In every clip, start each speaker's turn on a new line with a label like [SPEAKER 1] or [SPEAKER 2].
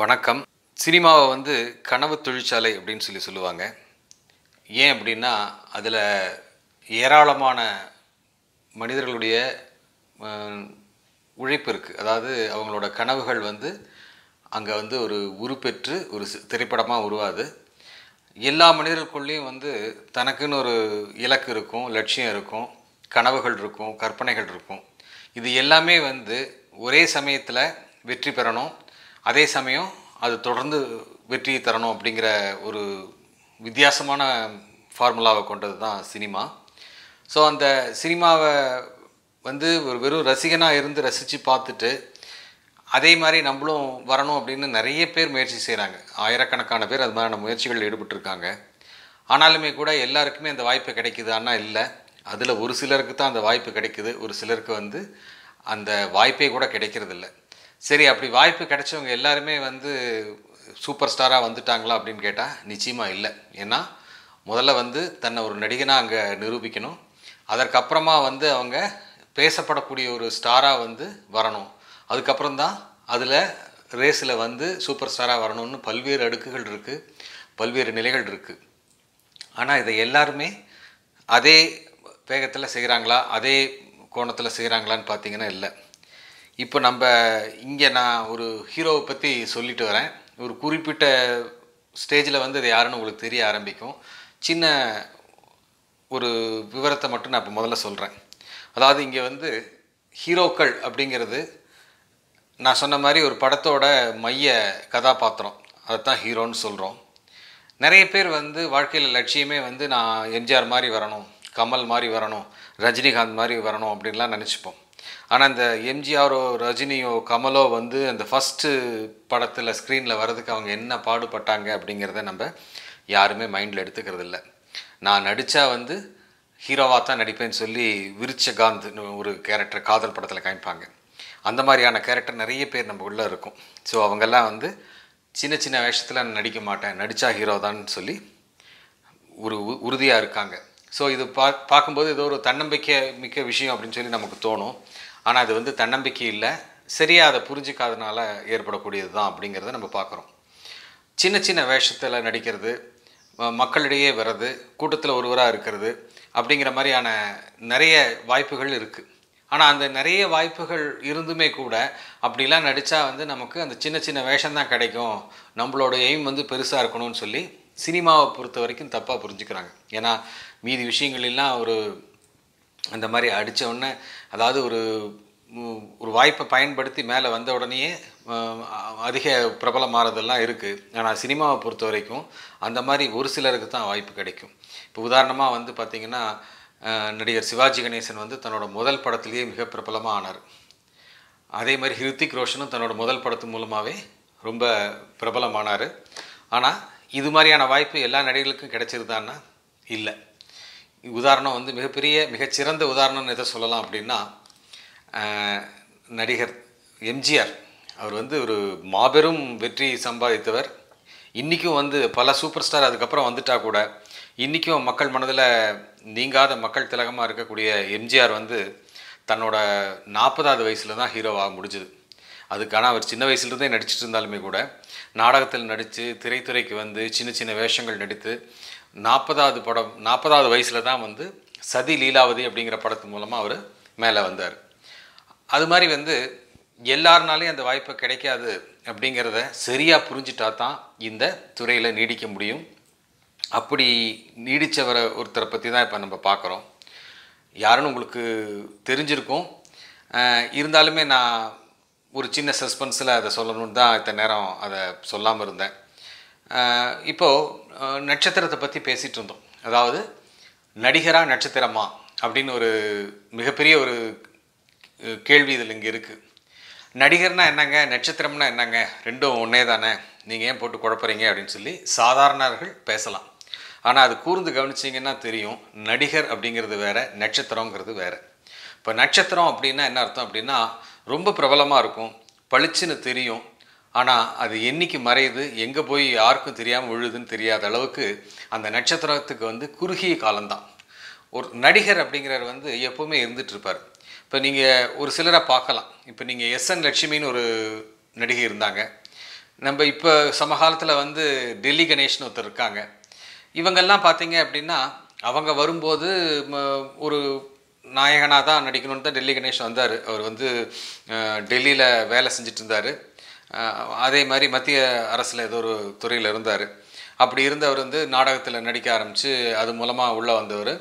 [SPEAKER 1] வணக்கம். சினிமாவை வந்து கனவு தொழிற்சாலை அப்படின்னு சொல்லி சொல்லுவாங்க. ஏன் அப்படின்னா அதில் ஏராளமான மனிதர்களுடைய உழைப்பு இருக்குது அதாவது அவங்களோட கனவுகள் வந்து அங்கே வந்து ஒரு உருப்பெற்று ஒரு திரைப்படமாக உருவாது. எல்லா மனிதர்களுக்குள்ளேயும் வந்து தனக்குன்னு ஒரு இலக்கு இருக்கும் லட்சியம் இருக்கும் கனவுகள் இருக்கும் கற்பனைகள் இருக்கும். இது எல்லாமே வந்து ஒரே சமயத்தில் வெற்றி பெறணும். அதே சமயம் அது தொடர்ந்து வெற்றி தரணும் அப்படிங்கிற ஒரு வித்தியாசமான ஃபார்முலாவை கொண்டது தான் சினிமா. ஸோ அந்த சினிமாவை வந்து ஒரு வெறும் ரசிகனாக இருந்து ரசித்து பார்த்துட்டு அதே மாதிரி நம்மளும் வரணும் அப்படின்னு நிறைய பேர் முயற்சி செய்கிறாங்க ஆயிரக்கணக்கான பேர் அது மாதிரியான முயற்சிகளில் ஈடுபட்டிருக்காங்க. ஆனாலுமே கூட எல்லாருக்குமே அந்த வாய்ப்பு கிடைக்குதான்னா இல்லை அதில் ஒரு சிலருக்கு தான் அந்த வாய்ப்பு கிடைக்குது. ஒரு சிலருக்கு வந்து அந்த வாய்ப்பே கூட கிடைக்கிறதில்ல. சரி அப்படி வாய்ப்பு கிடைச்சவங்க எல்லாருமே வந்து சூப்பர் ஸ்டாராக வந்துட்டாங்களா அப்படின்னு கேட்டால் நிச்சயமாக இல்லை. ஏன்னா முதல்ல வந்து தன்னை ஒரு நடிகனாக அங்கே நிரூபிக்கணும். அதற்கப்புறமா வந்து அவங்க பேசப்படக்கூடிய ஒரு ஸ்டாராக வந்து வரணும். அதுக்கப்புறம் தான் அதில் ரேஸில் வந்து சூப்பர் ஸ்டாராக வரணும்னு பல்வேறு அடுக்குகள் இருக்குது பல்வேறு நிலைகள் இருக்குது ஆனால் இதை எல்லாருமே அதே வேகத்தில் செய்கிறாங்களா அதே கோணத்தில் செய்கிறாங்களான்னு பார்த்தீங்கன்னா இல்லை. இப்போ நம்ம இங்கே நான் ஒரு ஹீரோவை பற்றி சொல்லிட்டு வரேன். ஒரு குறிப்பிட்ட ஸ்டேஜில் வந்து அது யாருன்னு உங்களுக்கு தெரிய ஆரம்பிக்கும். சின்ன ஒரு விவரத்தை மட்டும் நான் இப்போ முதல்ல சொல்கிறேன் அதாவது இங்கே வந்து ஹீரோக்கள் அப்படிங்கிறது நான் சொன்ன மாதிரி ஒரு படத்தோட மைய கதாபாத்திரம். அதைத்தான் ஹீரோன்னு சொல்கிறோம் நிறைய பேர் வந்து வாழ்க்கையில் லட்சியமே வந்து நான் எம்ஜிஆர் மாதிரி வரணும் கமல் மாதிரி வரணும் ரஜினிகாந்த் மாதிரி வரணும் அப்படின்லாம் நினச்சிப்போம். ஆனால் இந்த எம்ஜிஆரோ ரஜினியோ கமலோ வந்து அந்த ஃபஸ்ட்டு படத்தில் ஸ்க்ரீனில் வர்றதுக்கு அவங்க என்ன பாடுபட்டாங்க அப்படிங்கிறத நம்ம யாருமே மைண்டில் எடுத்துக்கிறது இல்லை நான் நடித்தா வந்து ஹீரோவாக தான் நடிப்பேன்னு சொல்லி விருச்சகாந்த் ஒரு கேரக்டர் காதல் படத்தில் காமிப்பாங்க. அந்த மாதிரியான கேரக்டர் நிறைய பேர் நம்ம உள்ளே இருக்கும். ஸோ அவங்கெல்லாம் வந்து சின்ன சின்ன வேஷத்தில் நான் நடிக்க மாட்டேன். நடித்தா ஹீரோ தான் சொல்லி ஒரு உறுதியாக இருக்காங்க. ஸோ இது பா பார்க்கும்போது இது ஒரு தன்னம்பிக்கை மிக்க விஷயம் அப்படின்னு சொல்லி நமக்கு தோணும். ஆனால் அது வந்து தன்னம்பிக்கை இல்லை. சரியாக அதை புரிஞ்சிக்காதனால ஏற்படக்கூடியது தான் அப்படிங்கிறத நம்ம பார்க்குறோம் சின்ன சின்ன வேஷத்தில் நடிக்கிறது மக்களிடையே வர்றது கூட்டத்தில் ஒருவராக இருக்கிறது அப்படிங்கிற மாதிரியான நிறைய வாய்ப்புகள் இருக்குது ஆனால் அந்த நிறைய வாய்ப்புகள் இருந்துமே கூட அப்படிலாம் நடித்தா வந்து நமக்கு அந்த சின்ன சின்ன வேஷம் தான் கிடைக்கும். நம்மளோட எய்ம் வந்து பெருசாக இருக்கணும்னு சொல்லி சினிமாவை பொறுத்த வரைக்கும் தப்பாக புரிஞ்சுக்கிறாங்க. ஏன்னா மீதி விஷயங்களெல்லாம் ஒரு அந்த மாதிரி அடித்த உடனே அதாவது ஒரு ஒரு வாய்ப்பை பயன்படுத்தி மேலே வந்த உடனேயே அதிக பிரபலமாகறதெல்லாம் இருக்குது ஆனால் சினிமாவை பொறுத்த வரைக்கும் அந்த மாதிரி ஒரு சிலருக்கு தான் வாய்ப்பு கிடைக்கும். இப்போ உதாரணமாக வந்து பார்த்திங்கன்னா நடிகர் சிவாஜி கணேசன் வந்து தன்னோட முதல் படத்துலேயே மிக பிரபலமாக ஆனார் அதே மாதிரி ஹிருத்திக் ரோஷனும் தன்னோட முதல் படத்து மூலமாகவே ரொம்ப பிரபலமானார். ஆனால் இது மாதிரியான வாய்ப்பு எல்லா நடிகர்களுக்கும் கிடைச்சிருதான்னா இல்லை. உதாரணம் வந்து மிகப்பெரிய மிகச்சிறந்த உதாரணம்னு எதை சொல்லலாம் அப்படின்னா நடிகர் எம்ஜிஆர். அவர் வந்து ஒரு மாபெரும் வெற்றி சம்பாதித்தவர். இன்றைக்கும் வந்து பல சூப்பர் ஸ்டார் அதுக்கப்புறம் வந்துட்டா கூட இன்றைக்கும் மக்கள் மனதில் நீங்காத மக்கள் திலகமாக இருக்கக்கூடிய எம்ஜிஆர் வந்து தன்னோட நாற்பதாவது வயசில் தான் ஹீரோவாக முடிஞ்சுது. அதுக்கான அவர் சின்ன வயசுலேருந்தே நடிச்சிட்டு இருந்தாலுமே கூட நாடகத்தில் நடித்து திரைத்துறைக்கு வந்து சின்ன சின்ன வேஷங்கள் நடித்து நாற்பதாவது படம் நாற்பதாவது வயசில் தான் வந்து சதி லீலாவதி அப்படிங்கிற படத்து மூலமாக அவர் மேலே வந்தார். அது மாதிரி வந்து எல்லாருனாலையும் அந்த வாய்ப்பு கிடைக்காது அப்படிங்கிறத சரியாக புரிஞ்சிட்டா தான் இந்த துறையில் நீடிக்க முடியும். அப்படி நீடித்தவரை ஒருத்தரை பற்றி தான் இப்போ நம்ம பார்க்குறோம் யாருன்னு உங்களுக்கு தெரிஞ்சிருக்கும். இருந்தாலுமே நான் ஒரு சின்ன சஸ்பென்ஸில் அதை சொல்லணும்னு தான் இத்தனை நேரம் அதை சொல்லாமல் இருந்தேன். இப்போது நட்சத்திரத்தை பற்றி பேசிகிட்டு இருந்தோம். அதாவது நடிகரா நட்சத்திரமா அப்படின்னு ஒரு மிகப்பெரிய ஒரு கேள்வி இதில் இங்கே இருக்குது நடிகர்னா என்னங்க நட்சத்திரம்னா என்னங்க? ரெண்டும் ஒன்றே தானே. நீங்கள் ஏன் போட்டு குழப்பறீங்க அப்படின்னு சொல்லி சாதாரணர்கள் பேசலாம். ஆனால் அது கூர்ந்து கவனிச்சிங்கன்னா தெரியும் நடிகர் அப்படிங்கிறது வேற நட்சத்திரங்கிறது வேறு. இப்போ நட்சத்திரம் அப்படின்னா என்ன அர்த்தம் அப்படின்னா ரொம்ப பிரபலமாக இருக்கும் பளிச்சுன்னு தெரியும் ஆனால் அது என்னைக்கு மறையுது எங்கே போய் யாருக்கும் தெரியாமல் விழுதுன்னு தெரியாத அளவுக்கு அந்த நட்சத்திரத்துக்கு வந்து குறுகிய காலம்தான். ஒரு நடிகர் அப்படிங்கிறவர் வந்து எப்போவுமே இருந்துகிட்ருப்பார் இப்போ நீங்கள் ஒரு சிலரை பார்க்கலாம். இப்போ நீங்கள் எஸ் என் லட்சுமின்னு ஒரு நடிகை இருந்தாங்க. நம்ம இப்போ சமகாலத்தில் வந்து டெல்லி கணேஷ்னு ஒருத்தர் இருக்காங்க. இவங்கெல்லாம் பார்த்தீங்க அப்படின்னா அவங்க வரும்போது ம- ஒரு நாயகனாக தான் நடிக்கணும்னு தான் டெல்லி கணேஷ் வந்தார். அவர் வந்து டெல்லியில் வேலை செஞ்சுட்டு இருந்தார் அதே மாதிரி மத்திய அரசில் ஏதோ ஒரு துறையில் இருந்தார். அப்படி இருந்தவர் வந்து நாடகத்தில் நடிக்க ஆரம்பித்து அது மூலமாக உள்ளே வந்தவர்.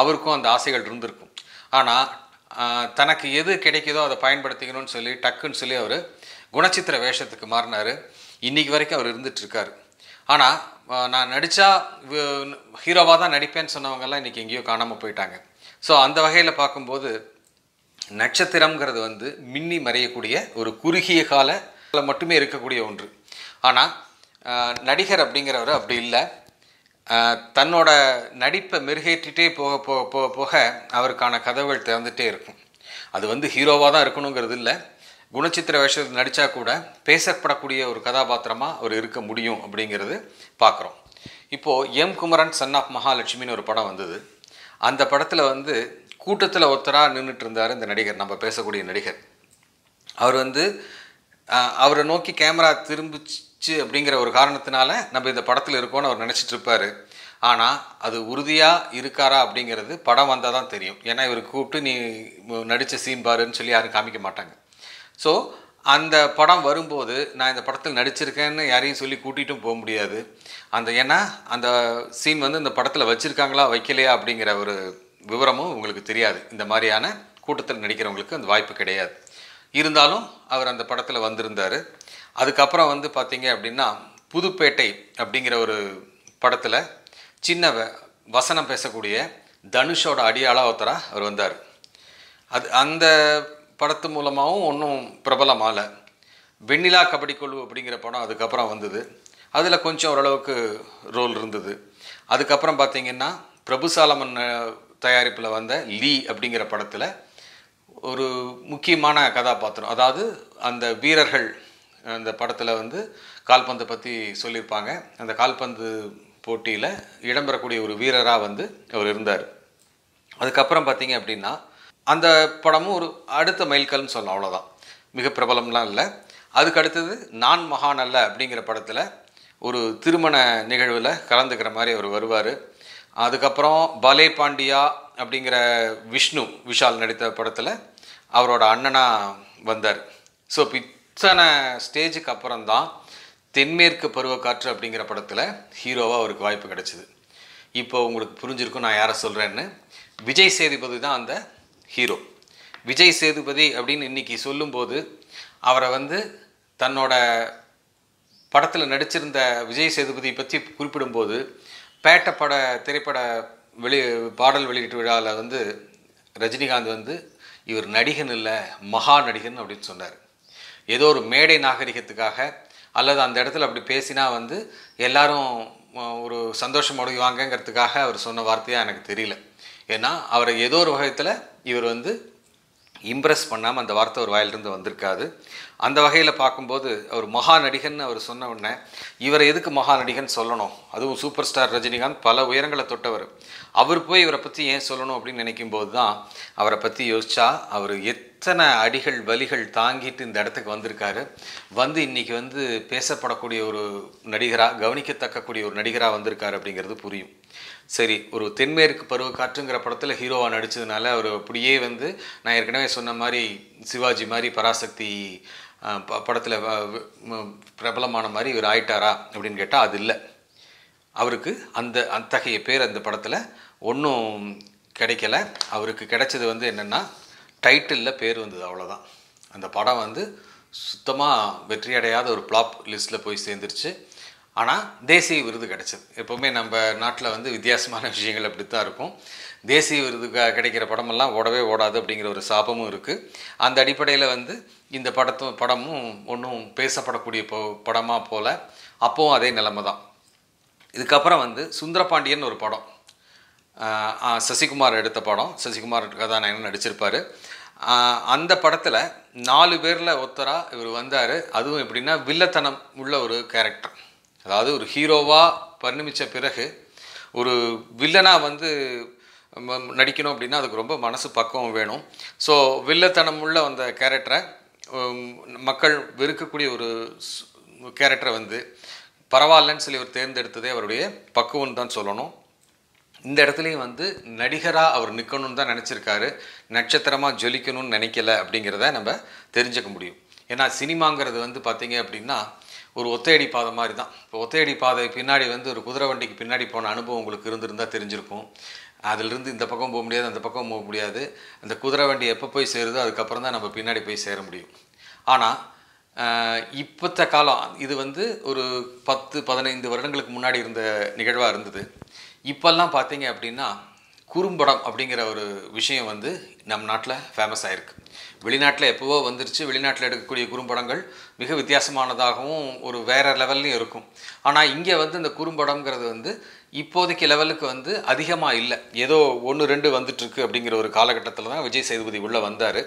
[SPEAKER 1] அவருக்கும் அந்த ஆசைகள் இருந்திருக்கும். ஆனால் தனக்கு எது கிடைக்குதோ அதை பயன்படுத்திக்கணும்னு சொல்லி டக்குன்னு சொல்லி அவர் குணச்சித்திர வேஷத்துக்கு மாறினார். இன்றைக்கி வரைக்கும் அவர் இருந்துகிட்ருக்காரு ஆனால் நான் நடித்தா ஹீரோவாக தான் நடிப்பேன்னு சொன்னவங்கெல்லாம் இன்றைக்கி எங்கேயோ காணாமல் போயிட்டாங்க. ஸோ அந்த வகையில் பார்க்கும்போது நட்சத்திரம்ங்கிறது வந்து மின்னி மறையக்கூடிய ஒரு குறுகிய கால மட்டுமே இருக்கக்கூடிய ஒன்று. ஆனால் நடிகர் அப்படிங்கிறவர் அப்படி இல்லை. தன்னோட நடிப்பை மெருகேற்றிட்டே போக போக போக போக அவருக்கான கதவுகள் திறந்துட்டே இருக்கும். அது வந்து ஹீரோவாக தான் இருக்கணுங்கிறது இல்லை. குணச்சித்திர வேஷத்தில் நடித்தா கூட பேசப்படக்கூடிய ஒரு கதாபாத்திரமாக அவர் இருக்க முடியும் அப்படிங்கிறது பார்க்குறோம் இப்போது எம் குமரன் சன் ஆஃப் மகாலட்சுமின்னு ஒரு படம் வந்தது. அந்த படத்தில் வந்து கூட்டத்தில் ஒருத்தராக நின்றுட்டு இருந்தார் இந்த நடிகர் நம்ம பேசக்கூடிய நடிகர். அவர் வந்து அவரை நோக்கி கேமரா திரும்பிச்சு அப்படிங்கிற ஒரு காரணத்தினால நம்ம இந்த படத்தில் இருக்கோம்னு அவர் நினச்சிட்டு இருப்பார். ஆனால் அது உறுதியாக இருக்காரா அப்படிங்கிறது படம் வந்தால் தான் தெரியும். ஏன்னா இவர் கூப்பிட்டு நீ நடித்த சீன் பாருன்னு சொல்லி யாரும் காமிக்க மாட்டாங்க. ஸோ அந்த படம் வரும்போது நான் இந்த படத்தில் நடிச்சிருக்கேன்னு யாரையும் சொல்லி கூட்டிகிட்டும் போக முடியாது. அந்த ஏன்னா அந்த சீன் வந்து இந்த படத்தில் வச்சுருக்காங்களா வைக்கலையா அப்படிங்கிற ஒரு விவரமும் உங்களுக்கு தெரியாது. இந்த மாதிரியான கூட்டத்தில் நடிக்கிறவங்களுக்கு அந்த வாய்ப்பு கிடையாது. இருந்தாலும் அவர் அந்த படத்தில் வந்திருந்தார். அதுக்கப்புறம் வந்து பார்த்தீங்க அப்படின்னா புதுப்பேட்டை அப்படிங்கிற ஒரு படத்தில் சின்ன வ- வசனம் பேசக்கூடிய தனுஷோட அடியாளாக ஒருத்தராக அவர் வந்தார். அது அந்த படத்து மூலமாகவும் ஒன்றும் பிரபலமாகல. வெண்ணிலா கபடி குழு அப்படிங்கிற படம் அதுக்கப்புறம் வந்தது. அதில் கொஞ்சம் ஓரளவுக்கு ரோல் இருந்தது. அதுக்கப்புறம் பார்த்தீங்கன்னா பிரபுசாலமன் தயாரிப்பில் வந்த லீ அப்படிங்கிற படத்தில் ஒரு முக்கியமான கதாபாத்திரம். அதாவது அந்த வீரர்கள் அந்த படத்தில் வந்து கால்பந்தை பற்றி சொல்லியிருப்பாங்க. அந்த கால்பந்து போட்டியில் இடம்பெறக்கூடிய ஒரு வீரராக வந்து அவர் இருந்தார். அதுக்கப்புறம் பார்த்தீங்க அப்படின்னா அந்த படமும் ஒரு அடுத்த மைல்கல்னு சொல்லலாம் அவ்வளோதான் மிக பிரபலம்லாம் இல்லை. அதுக்கு அடுத்தது நான் மகான் அல்ல அப்படிங்கிற படத்தில் ஒரு திருமண நிகழ்வில் கலந்துக்கிற மாதிரி அவர் வருவார். அதுக்கப்புறம் பலே பாண்டியா அப்படிங்கிற விஷ்ணு விஷால் நடித்த படத்தில் அவரோட அண்ணனாக வந்தார். ஸோ இத்தனை ஸ்டேஜுக்கு அப்புறம்தான் தென்மேற்கு பருவக்காற்று அப்படிங்கிற படத்தில் ஹீரோவாக அவருக்கு வாய்ப்பு கிடைச்சிது. இப்போ உங்களுக்கு புரிஞ்சிருக்கும் நான் யாரை சொல்கிறேன்னு விஜய் சேதுபதி தான் அந்த ஹீரோ. விஜய் சேதுபதி அப்படின்னு இன்னைக்கு சொல்லும்போது அவரை வந்து தன்னோட படத்தில் நடிச்சிருந்த விஜய் சேதுபதி பற்றி குறிப்பிடும்போது பேட்ட பட திரைப்பட வெளி பாடல் வெளியீட்டு விழாவில் வந்து ரஜினிகாந்த் வந்து இவர் நடிகன் இல்லை மகா நடிகன் அப்படின்னு சொன்னார். ஏதோ ஒரு மேடை நாகரிகத்துக்காக அல்லது அந்த இடத்துல அப்படி பேசினா வந்து எல்லாரும் ஒரு சந்தோஷம் அடைவாங்கங்கிறதுக்காக அவர் சொன்ன வார்த்தையாக எனக்கு தெரியல. ஏன்னா அவரை ஏதோ ஒரு வகையத்தில் இவர் வந்து இம்ப்ரெஸ் பண்ணாமல் அந்த வார்த்தை ஒரு வாயிலிருந்து வந்திருக்காது. அந்த வகையில் பார்க்கும்போது அவர் மகா நடிகன் அவர் சொன்ன உடனே இவரை எதுக்கு மகா நடிகன் சொல்லணும்? அதுவும் சூப்பர் ஸ்டார் ரஜினிகாந்த் பல உயரங்களை தொட்டவர். அவர் போய் இவரை பற்றி ஏன் சொல்லணும்? அப்படின்னு நினைக்கும் போது தான் அவரை பற்றி யோசிச்சா அவர் எத்தனை அடிகள் வலிகள் தாங்கிட்டு இந்த இடத்துக்கு வந்திருக்காரு. வந்து இன்றைக்கி வந்து பேசப்படக்கூடிய ஒரு நடிகராக கவனிக்கத்தக்கக்கூடிய ஒரு நடிகராக வந்திருக்காரு அப்படிங்கிறது புரியும். சரி ஒரு தென்மேற்கு பருவக்காற்றுங்கிற படத்தில் ஹீரோவாக நடித்ததுனால அவர் அப்படியே வந்து நான் ஏற்கனவே சொன்ன மாதிரி சிவாஜி மாதிரி பராசக்தி படத்தில் பிரபலமான மாதிரி இவர் ஆயிட்டாரா அப்படின்னு கேட்டால் அது இல்லை. அவருக்கு அந்த அத்தகைய பேர் அந்த படத்தில் ஒன்றும் கிடைக்கல. அவருக்கு கிடைச்சது வந்து என்னென்னா டைட்டிலில் பேர் வந்தது அவ்வளோதான் அந்த படம் வந்து சுத்தமாக வெற்றியடையாத ஒரு ப்ளாப் லிஸ்ட்டில் போய் சேர்ந்துருச்சு. ஆனால் தேசிய விருது கிடைச்சது. எப்போவுமே நம்ம நாட்டில் வந்து வித்தியாசமான விஷயங்கள் அப்படி தான் இருக்கும். தேசிய விருது க- கிடைக்கிற படமெல்லாம் ஓடவே ஓடாது அப்படிங்கிற ஒரு சாபமும் இருக்குது அந்த அடிப்படையில் வந்து இந்த படத்தும் படமும் ஒன்றும் பேசப்படக்கூடிய போ படமாக போல் அப்போவும் அதே நிலைமை தான் இதுக்கப்புறம் வந்து சுந்தரபாண்டியன் ஒரு படம். சசிகுமார் எடுத்த படம். சசிகுமார் கதாநாயகன் நடிச்சிருப்பார். அந்த படத்தில் நாலு பேரில் ஒருத்தராக இவர் வந்தார். அதுவும் எப்படின்னா வில்லத்தனம் உள்ள ஒரு கேரக்டர் அதாவது ஒரு ஹீரோவாக பரிணமித்த பிறகு ஒரு வில்லனாக வந்து நடிக்கணும் அப்படின்னா அதுக்கு ரொம்ப மனசு பக்குவம் வேணும். ஸோ வில்லத்தனம் உள்ள அந்த கேரக்டரை மக்கள் வெறுக்கக்கூடிய ஒரு கேரக்டரை வந்து பரவாயில்லன்னு சொல்லி அவர் தேர்ந்தெடுத்ததே அவருடைய பக்குவம் தான் சொல்லணும். இந்த இடத்துலையும் வந்து நடிகராக அவர் நிற்கணும்னு தான் நினச்சிருக்காரு. நட்சத்திரமாக ஜொலிக்கணும்னு நினைக்கல அப்படிங்கிறத நம்ம தெரிஞ்சுக்க முடியும். ஏன்னா சினிமாங்கிறது வந்து பார்த்திங்க அப்படின்னா ஒரு ஒத்தையடி பாதை மாதிரி தான். இப்போ ஒத்தையடி பாதை பின்னாடி வந்து ஒரு குதிரை வண்டிக்கு பின்னாடி போன அனுபவம் உங்களுக்கு இருந்திருந்தால் தெரிஞ்சிருக்கும். அதிலிருந்து இந்த பக்கம் போக முடியாது அந்த பக்கம் போக முடியாது. அந்த குதிரை வண்டி எப்போ போய் சேருதோ அதுக்கப்புறம் தான் நம்ம பின்னாடி போய் சேர முடியும். ஆனால் இப்போத்த காலம் இது வந்து ஒரு பத்து பதினைந்து வருடங்களுக்கு முன்னாடி இருந்த நிகழ்வாக இருந்தது. இப்போல்லாம் பார்த்தீங்க அப்படின்னா குறும்படம் அப்படிங்கிற ஒரு விஷயம் வந்து நம் நாட்டில் ஃபேமஸ் ஆயிருக்கு. வெளிநாட்டில் எப்போவோ வந்துருச்சு. வெளிநாட்டில் எடுக்கக்கூடிய குறும்படங்கள் மிக வித்தியாசமானதாகவும் ஒரு வேறு லெவல்லையும் இருக்கும். ஆனால் இங்கே வந்து இந்த குறும்படம்ங்கிறது வந்து இப்போதைக்கு லெவலுக்கு வந்து அதிகமாக இல்லை. ஏதோ ஒன்று ரெண்டு வந்துட்டுருக்கு அப்படிங்கிற ஒரு காலகட்டத்தில் தான் விஜய் சேதுபதி உள்ளே வந்தார்.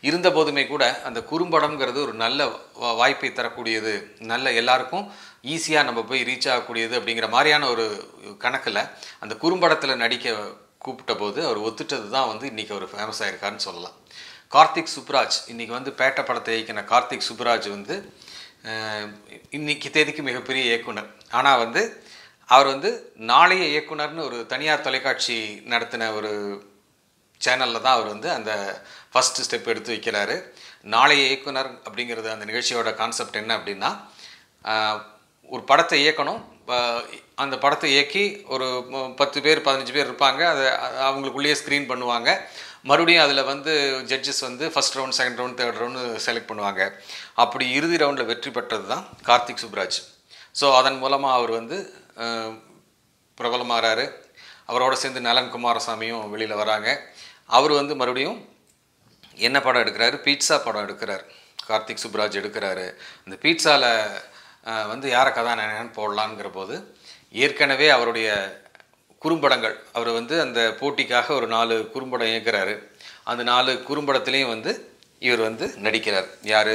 [SPEAKER 1] இருந்த போதுமே கூட அந்த குறும்படம்ங்கிறது ஒரு நல்ல வா- வாய்ப்பை தரக்கூடியது. நல்ல எல்லாருக்கும் ஈஸியாக நம்ம போய் ரீச் ஆகக்கூடியது அப்படிங்கிற மாதிரியான ஒரு கணக்கில் அந்த குறும்படத்தில் நடிக்க கூப்பிட்ட போது அவர் ஒத்துட்டது தான் வந்து இன்றைக்கி அவர் ஃபேமஸ் ஆயிருக்காருன்னு சொல்லலாம். கார்த்திக் சுப்ராஜ் இன்றைக்கி வந்து பேட்ட படத்தை இயக்கின கார்த்திக் சுப்ராஜ் வந்து இன்னைக்கு தேதிக்கு மிகப்பெரிய இயக்குனர். ஆனால் வந்து அவர் வந்து நாளைய இயக்குனர்னு ஒரு தனியார் தொலைக்காட்சி நடத்தின ஒரு சேனலில் தான் அவர் வந்து அந்த ஃபஸ்ட்டு ஸ்டெப் எடுத்து வைக்கிறாரு. நாளைய இயக்குனர் அப்படிங்கிறது அந்த நிகழ்ச்சியோட கான்செப்ட் என்ன அப்படின்னா ஒரு படத்தை இயக்கணும். அந்த படத்தை இயக்கி ஒரு பத்து பேர் பதினஞ்சு பேர் இருப்பாங்க. அதை அவங்களுக்குள்ளேயே ஸ்க்ரீன் பண்ணுவாங்க. மறுபடியும் அதில் வந்து ஜட்ஜஸ் வந்து first round second round third round select பண்ணுவாங்க. அப்படி இறுதி ரவுண்டில் வெற்றி பெற்றது தான் கார்த்திக் சுப்ராஜ். ஸோ அதன் மூலமாக அவர் வந்து ஆஹ், பிரபலமாகறாரு அவரோட சேர்ந்து நலன் குமாரசாமியும் வெளியில் வராங்க. அவர் வந்து மறுபடியும் என்ன படம் எடுக்கிறாரு? பீட்சா படம் எடுக்கிறார். கார்த்திக் சுப்ராஜ் எடுக்கிறாரு. அந்த பீட்சாவில் வந்து யாரை கதாநாயகன் போடலாங்கிற போது ஏற்கனவே அவருடைய குறும்படங்கள். அவர் வந்து அந்த போட்டிக்காக ஒரு நாலு குறும்படம் இயக்குறாரு. அந்த நாலு குறும்படத்துலேயும் வந்து இவர் வந்து நடிக்கிறார். யார்?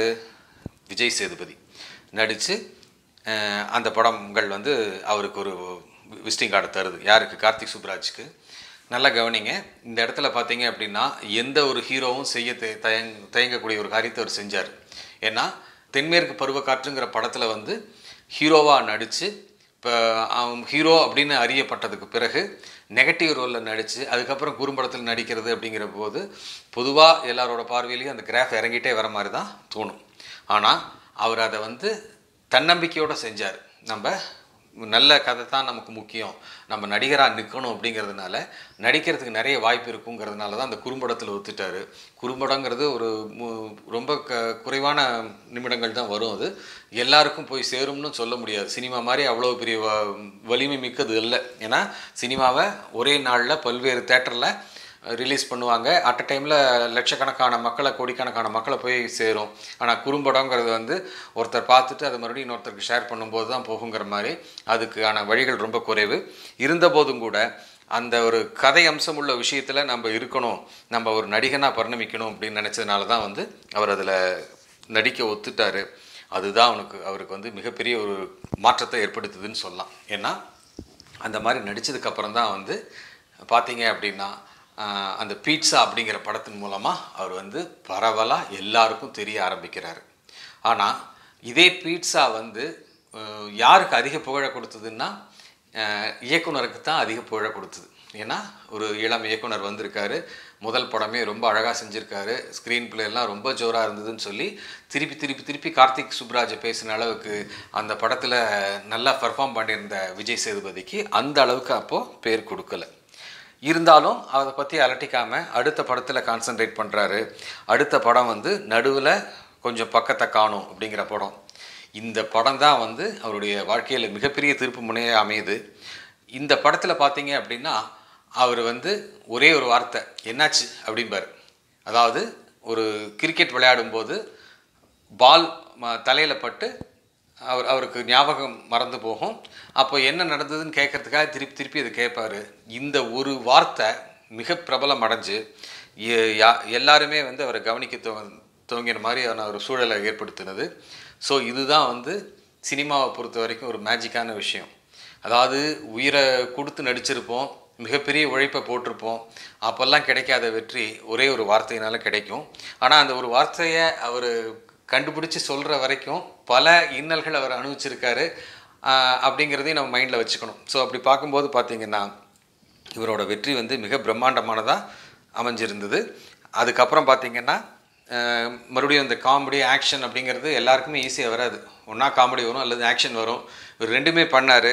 [SPEAKER 1] விஜய் சேதுபதி. நடித்து அந்த படங்கள் வந்து அவருக்கு ஒரு விசிட்டிங் கார்டு தருது. யாருக்கு? கார்த்திக் சுப்ராஜ்க்கு. நல்லா கவனிங்க இந்த இடத்துல பார்த்தீங்க அப்படின்னா எந்த ஒரு ஹீரோவும் செய்ய தயங் தயங்கக்கூடிய ஒரு காரியத்தை அவர் செஞ்சார். ஏன்னா தென்மேற்கு பருவக்காற்றுங்கிற படத்தில் வந்து ஹீரோவாக நடித்து இப்போ அவன் ஹீரோ அப்படின்னு அறியப்பட்டதுக்கு பிறகு நெகட்டிவ் ரோலில் நடித்து அதுக்கப்புறம் குறும்படத்தில் நடிக்கிறது அப்படிங்கிற போது பொதுவாக எல்லாரோட பார்வையிலையும் அந்த கிராஃப் இறங்கிட்டே வர மாதிரி தான் தோணும். ஆனால் அவர் அதை வந்து தன்னம்பிக்கையோடு செஞ்சார். நம்ம நல்ல கதை தான் நமக்கு முக்கியம். நம்ம நடிகராக நிற்கணும் அப்படிங்கிறதுனால நடிக்கிறதுக்கு நிறைய வாய்ப்பு இருக்குங்கிறதுனால தான் அந்த குறும்படத்தில் ஒத்துட்டார். குறும்படங்கிறது ஒரு ரொம்ப க குறைவான நிமிடங்கள் தான் வரும் அது. எல்லாருக்கும் போய் சேரும்னு சொல்ல முடியாது. சினிமா மாதிரி அவ்வளோ பெரிய வ- வலிமை மிக்கது இல்லை. ஏன்னா சினிமாவை ஒரே நாளில் பல்வேறு தேட்டரில் ரிலீஸ் பண்ணுவாங்க. அட் அ டைமில் லட்சக்கணக்கான மக்களை கோடிக்கணக்கான மக்களை போய் சேரும். ஆனால் குறும்படங்கிறது வந்து ஒருத்தர் பார்த்துட்டு அதை மறுபடியும் இன்னொருத்தருக்கு ஷேர் பண்ணும்போது தான் போகுங்கிற மாதிரி அதுக்கான வழிகள் ரொம்ப குறைவு. இருந்தபோதும் கூட அந்த ஒரு கதை அம்சம் உள்ள விஷயத்தில் நம்ம இருக்கணும். நம்ம ஒரு நடிகனாக பரிணமிக்கணும் அப்படின்னு நினச்சதுனால தான் வந்து அவர் அதில் நடிக்க ஒத்துட்டாரு. அதுதான் அவனுக்கு அவருக்கு வந்து மிகப்பெரிய ஒரு மாற்றத்தை ஏற்படுத்துதுன்னு சொல்லலாம். ஏன்னா அந்த மாதிரி நடித்ததுக்கப்புறம் தான் வந்து பார்த்தீங்க அப்படின்னா அந்த பீட்சா அப்படிங்கிற படத்தின் மூலமாக அவர் வந்து பரவலாக எல்லாருக்கும் தெரிய ஆரம்பிக்கிறார். ஆனால் இதே பீட்சா வந்து யாருக்கு அதிக புகழை கொடுத்ததுன்னா இயக்குனருக்கு தான் அதிக புகழை கொடுத்தது. ஏன்னா ஒரு இளம் இயக்குனர் வந்திருக்காரு முதல் படமே ரொம்ப அழகாக செஞ்சுருக்காரு ஸ்க்ரீன் பிளே எல்லாம் ரொம்ப ஜோராக இருந்ததுன்னு சொல்லி திருப்பி திருப்பி திருப்பி கார்த்திக் சுப்ராஜை பேசின அளவுக்கு அந்த படத்தில் நல்லா பர்ஃபார்ம் பண்ணியிருந்த விஜய் சேதுபதிக்கு அந்த அளவுக்கு அப்போது பேர் கொடுக்கல. இருந்தாலும் அதை பற்றி அலட்டிக்காமல் அடுத்த படத்தில் கான்சென்ட்ரேட் பண்ணுறாரு அடுத்த படம் வந்து நடுவில் கொஞ்சம் பக்கத்தை காணும் அப்படிங்கிற படம். இந்த படம் தான் வந்து அவருடைய வாழ்க்கையில் மிகப்பெரிய திருப்பு முனையாக அமையுது. இந்த படத்தில் பார்த்தீங்க அப்படின்னா அவர் வந்து ஒரே ஒரு வார்த்தை என்னாச்சு? அப்படிம்பார். அதாவது ஒரு கிரிக்கெட் விளையாடும்போது பால் தலையில் பட்டு அவர் அவருக்கு ஞாபகம் மறந்து போகும். அப்போ என்ன நடந்ததுன்னு கேட்கறதுக்காக திருப்பி திருப்பி அதை கேட்பாரு. இந்த ஒரு வார்த்தை மிக பிரபலம் அடைஞ்சு யா- எல்லாருமே வந்து அவரை கவனிக்க துவ துவங்கின மாதிரியான ஒரு சூழலை ஏற்படுத்தினது. ஸோ இதுதான் வந்து சினிமாவை பொறுத்த வரைக்கும் ஒரு மேஜிக்கான விஷயம். அதாவது உயிரை கொடுத்து நடிச்சிருப்போம் மிகப்பெரிய உழைப்பை போட்டிருப்போம். அப்போல்லாம் கிடைக்காத வெற்றி ஒரே ஒரு வார்த்தையினால கிடைக்கும். ஆனால் அந்த ஒரு வார்த்தையை அவர் கண்டுபிடிச்சி சொல்கிற வரைக்கும் பல இன்னல்கள் அவர் அனுபவிச்சிருக்காரு. அப்படிங்கிறதையும் நம்ம மைண்டில் வச்சுக்கணும். ஸோ அப்படி பார்க்கும்போது பார்த்தீங்கன்னா இவரோட வெற்றி வந்து மிக பிரம்மாண்டமானதாக அமைஞ்சிருந்தது. அதுக்கப்புறம் பார்த்திங்கன்னா மறுபடியும் இந்த காமெடி ஆக்ஷன் அப்படிங்கிறது எல்லாருக்குமே ஈஸியாக வராது. ஒன்றா காமெடி வரும் அல்லது ஆக்ஷன் வரும். இவர் ரெண்டுமே பண்ணார்.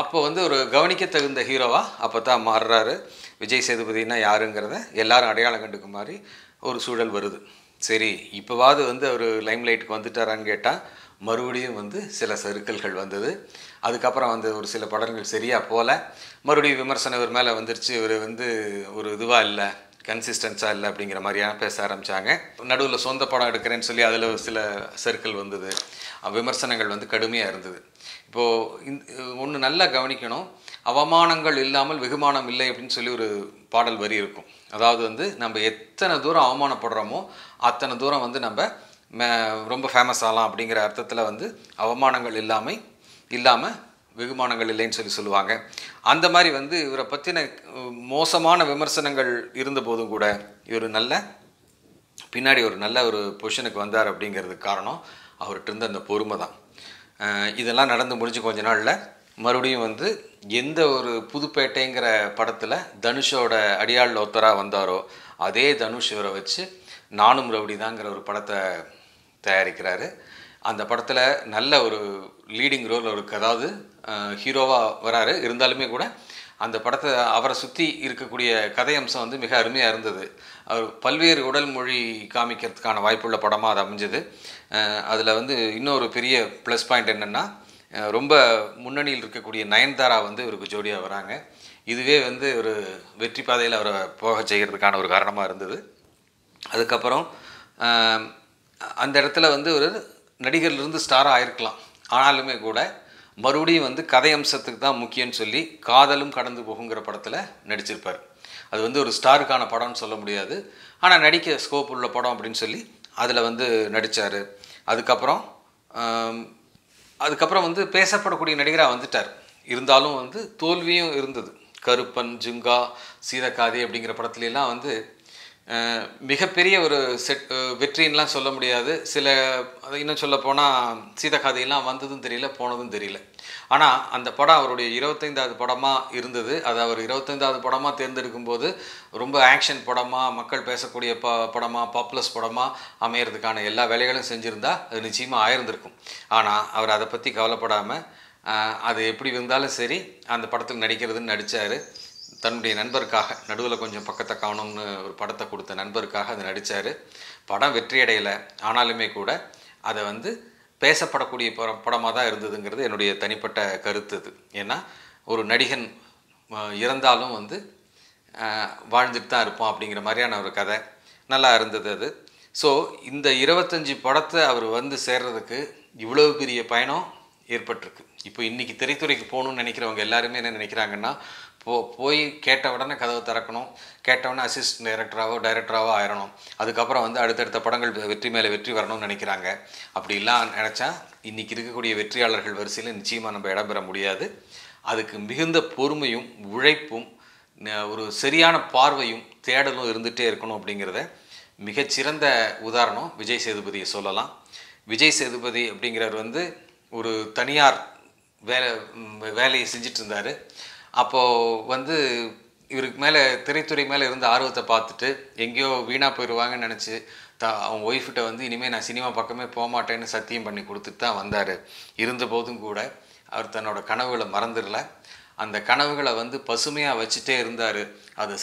[SPEAKER 1] அப்போ வந்து ஒரு கவனிக்க தகுந்த ஹீரோவாக அப்போ தான் மாறுறாரு. விஜய் சேதுபதினா யாருங்கிறத எல்லாரும் அடையாளம் கண்டுக்கு மாதிரி ஒரு சூழல் வருது. சரி இப்போவாவது வந்து அவர் லைம்லைட்டுக்கு வந்துட்டாரான்னு கேட்டால் மறுபடியும் வந்து சில சறுக்கல்கள் வந்தது. அதுக்கப்புறம் வந்து ஒரு சில படங்கள் சரியாக போகல மறுபடியும் விமர்சனம் இவர் மேலே வந்துருச்சு. இவர் வந்து ஒரு இதுவாக இல்லை கன்சிஸ்டன்ஸாக இல்லை அப்படிங்கிற மாதிரியான பேச ஆரம்பித்தாங்க நடுவில் சொந்த படம் எடுக்கிறேன்னு சொல்லி அதில் சில சர்க்கிள் வந்தது. விமர்சனங்கள் வந்து கடுமையாக இருந்தது. இப்போது இந்த ஒன்று நல்லா கவனிக்கணும். அவமானங்கள் இல்லாமல் வெகுமானம் இல்லை அப்படின்னு சொல்லி ஒரு பாடல் வரி இருக்கும். அதாவது வந்து நம்ம எத்தனை தூரம் அவமானப்படுறோமோ அத்தனை தூரம் வந்து நம்ம ரொம்ப ஃபேமஸ் ஆகலாம் அப்படிங்கிற அர்த்தத்தில் வந்து அவமானங்கள் இல்லாமல் இல்லாமல் வெகுமானங்கள் இல்லைன்னு சொல்லி சொல்லுவாங்க. அந்த மாதிரி வந்து இவரை பற்றின மோசமான விமர்சனங்கள் இருந்தபோதும் கூட இவர் நல்ல பின்னாடி ஒரு நல்ல ஒரு பொசிஷனுக்கு வந்தார் அப்படிங்கிறதுக்கு காரணம் அவர்கிட்ட இருந்த அந்த பொறுமை தான் இதெல்லாம் நடந்து முடிஞ்சு கொஞ்ச நாளில் மறுபடியும் வந்து எந்த ஒரு புதுப்பேட்டைங்கிற படத்தில் தனுஷோட அடியாள் ஒருத்தராக வந்தாரோ அதே தனுஷ் இவரை வச்சு நானும் ரவுடி தாங்கிற ஒரு படத்தை தயாரிக்கிறாரு. அந்த படத்தில் நல்ல ஒரு லீடிங் ரோல் இருக்கு அதாவது ஹீரோவாக வராரு. இருந்தாலுமே கூட அந்த படத்தை அவரை சுற்றி இருக்கக்கூடிய கதை அம்சம் வந்து மிக அருமையாக இருந்தது. அவர் பல்வேறு உடல் மொழி காமிக்கிறதுக்கான வாய்ப்புள்ள படமாக அது அமைஞ்சது. அதில் வந்து இன்னொரு பெரிய ப்ளஸ் பாயிண்ட் என்னென்னா ரொம்ப முன்னணியில் இருக்கக்கூடிய நயன்தாரா வந்து இவருக்கு ஜோடியாக வராங்க. இதுவே வந்து ஒரு வெற்றி பாதையில் அவரை போக செய்கிறதுக்கான ஒரு காரணமாக இருந்தது. அதுக்கப்புறம் அந்த இடத்துல வந்து ஒரு நடிகர்லேருந்து ஸ்டாராக ஆயிருக்கலாம். ஆனாலுமே கூட மறுபடியும் வந்து கதை அம்சத்துக்கு தான் முக்கியம்னு சொல்லி காதலும் கடந்து போகுங்கிற படத்தில் நடிச்சிருப்பார். அது வந்து ஒரு ஸ்டாருக்கான படம்னு சொல்ல முடியாது. ஆனால் நடிக்க ஸ்கோப் உள்ள படம் அப்படின்னு சொல்லி அதில் வந்து நடித்தார் அதுக்கப்புறம் அதுக்கப்புறம் வந்து பேசப்படக்கூடிய நடிகராக வந்துட்டார். இருந்தாலும் வந்து தோல்வியும் இருந்தது. கருப்பன் ஜுங்கா சீதக்காதி அப்படிங்கிற படத்துலலாம் வந்து மிகப்பெரிய ஒரு செட் வெற்றின்லாம் வெற்றின்னுலாம் சொல்ல முடியாது. சில அதை இன்னும் சொல்ல போனால் சீதக்காதையெல்லாம் வந்ததும் தெரியல போனதும் தெரியல. ஆனால் அந்த படம் அவருடைய இருபத்தைந்தாவது படமாக இருந்தது. அது அவர் இருபத்தைந்தாவது படமாக தேர்ந்தெடுக்கும் போது ரொம்ப ஆக்ஷன் படமாக மக்கள் பேசக்கூடிய ப படமாக பாப்புலஸ் படமாக அமையறதுக்கான எல்லா வேலைகளும் செஞ்சுருந்தா அது நிச்சயமாக ஆயிருந்திருக்கும். ஆனால் அவர் அதை பற்றி கவலைப்படாமல் அது எப்படி இருந்தாலும் சரி அந்த படத்தில் நடிக்கிறதுன்னு நடித்தார் தன்னுடைய நண்பருக்காக நடுவில் கொஞ்சம் பக்கத்தை காணும்னு ஒரு படத்தை கொடுத்த நண்பருக்காக அதை நடித்தார் படம் வெற்றியடையலை. ஆனாலுமே கூட அதை வந்து பேசப்படக்கூடிய படம் படமாக தான் இருந்ததுங்கிறது என்னுடைய தனிப்பட்ட கருத்து இது. ஏன்னா ஒரு நடிகன் இறந்தாலும் வந்து வாழ்ந்துட்டு தான் இருப்போம் அப்படிங்கிற மாதிரியான ஒரு கதை. நல்லா இருந்தது அது. ஸோ இந்த இருபத்தஞ்சி படத்தை அவர் வந்து சேர்றதுக்கு இவ்வளவு பெரிய பயணம் ஏற்பட்டிருக்கு. இப்போ இன்றைக்கி திரைத்துறைக்கு போகணும்னு நினைக்கிறவங்க எல்லாருமே என்ன நினைக்கிறாங்கன்னா போ போய் கேட்ட உடனே கதவை திறக்கணும். கேட்டவுடனே அசிஸ்டன்ட் டைரக்டராகவோ டைரக்டராகவோ ஆயிடணும் அதுக்கப்புறம் வந்து அடுத்தடுத்த படங்கள் வெற்றி மேலே வெற்றி வரணும்னு நினைக்கிறாங்க. அப்படிலாம் நினச்சா இன்னைக்கு இருக்கக்கூடிய வெற்றியாளர்கள் வரிசையில் நிச்சயமாக நம்ம இடம்பெற முடியாது. அதுக்கு மிகுந்த பொறுமையும் உழைப்பும் ஒரு சரியான பார்வையும் தேடலும் இருந்துகிட்டே இருக்கணும் அப்படிங்கிறத மிகச்சிறந்த உதாரணம் விஜய் சேதுபதியை சொல்லலாம். விஜய் சேதுபதி அப்படிங்கிறவர் வந்து ஒரு தனியார் வேலை வேலையை செஞ்சுட்டு இருந்தார். அப்போது வந்து இவருக்கு மேலே திரைத்துறை மேலே இருந்த ஆர்வத்தை பார்த்துட்டு எங்கேயோ வீணாக போயிடுவாங்கன்னு நினச்சி த அவங்க ஒய்ஃப்கிட்ட வந்து இனிமேல் நான் சினிமா பக்கமே போக மாட்டேன்னு சத்தியம் பண்ணி கொடுத்துட்டு தான் வந்தார். இருந்தபோதும் கூட அவர் தன்னோட கனவுகளை மறந்துடல. அந்த கனவுகளை வந்து பசுமையாக வச்சுட்டே இருந்தார். அது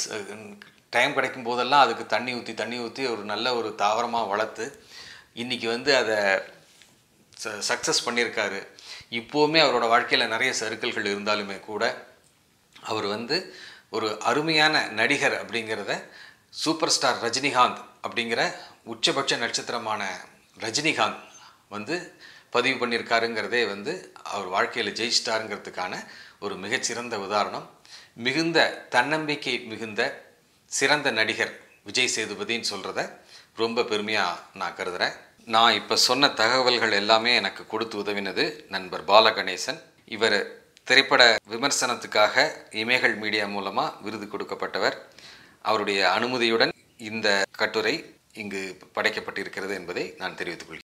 [SPEAKER 1] டைம் கிடைக்கும் போதெல்லாம் அதுக்கு தண்ணி ஊற்றி தண்ணி ஊற்றி ஒரு நல்ல ஒரு தாவரமாக வளர்த்து இன்றைக்கி வந்து அதை ச சக்ஸஸ் பண்ணியிருக்காரு. இப்போவுமே அவரோட வாழ்க்கையில் நிறைய சறுக்கல்கள் இருந்தாலுமே கூட அவர் வந்து ஒரு அருமையான நடிகர் அப்படிங்கிறத சூப்பர் ஸ்டார் ரஜினிகாந்த் அப்படிங்கிற உச்சபட்ச நட்சத்திரமான ரஜினிகாந்த் வந்து பதிவு பண்ணியிருக்காருங்கிறதே வந்து அவர் வாழ்க்கையில் ஜெயிச்சிட்டாருங்கிறதுக்கான ஒரு மிகச்சிறந்த உதாரணம். மிகுந்த தன்னம்பிக்கை மிகுந்த சிறந்த நடிகர் விஜய் சேதுபதின்னு சொல்கிறத ரொம்ப பெருமையாக நான் கருதுகிறேன் நான் இப்போ சொன்ன தகவல்கள் எல்லாமே எனக்கு கொடுத்து உதவினது நண்பர் பாலகணேசன். இவர் திரைப்பட விமர்சனத்துக்காக இமேகள் மீடியா மூலமாக விருது கொடுக்கப்பட்டவர். அவருடைய அனுமதியுடன் இந்த கட்டுரை இங்கு படைக்கப்பட்டிருக்கிறது என்பதை நான் தெரிவித்துக் கொள்கிறேன்.